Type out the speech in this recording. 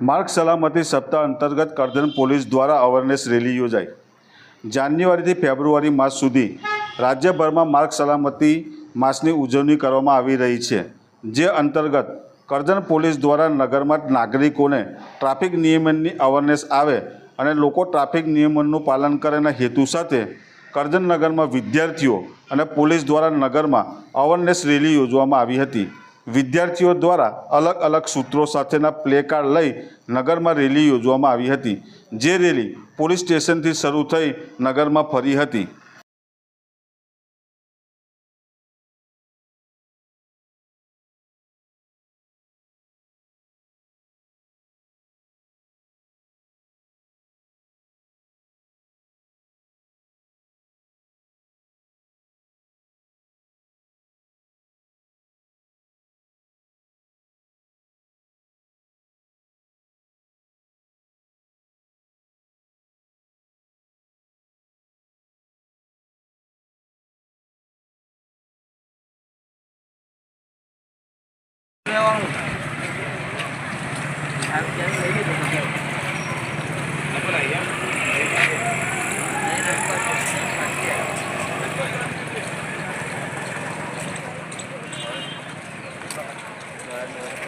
માર્ગ સલામતી સપ્તાહ અંતર્ગત કરજણ પોલીસ દ્વારા અવેરનેસ રેલી યોજાઈ. જાન્યુઆરીથી ફેબ્રુઆરી માસ સુધી રાજ્યભરમાં માર્ગ સલામતી માસની ઉજવણી કરવામાં આવી રહી છે, જે અંતર્ગત કરજણ પોલીસ દ્વારા નગરમાં નાગરિકોને ટ્રાફિક નિયમનની અવેરનેસ આવે અને લોકો ટ્રાફિક નિયમનનું પાલન કરેના હેતુ સાથે કરજણ નગરમાં વિદ્યાર્થીઓ અને પોલીસ દ્વારા નગરમાં અવેરનેસ રેલી યોજવામાં આવી હતી. વિદ્યાર્થીઓ દ્વારા અલગ અલગ સૂત્રો સાથેના પ્લે કાર્ડ લઈ નગરમાં રેલી યોજવામાં આવી હતી. જે રેલી પોલીસ સ્ટેશનથી શરૂ થઈ નગરમાં ફરી હતી. Thank you.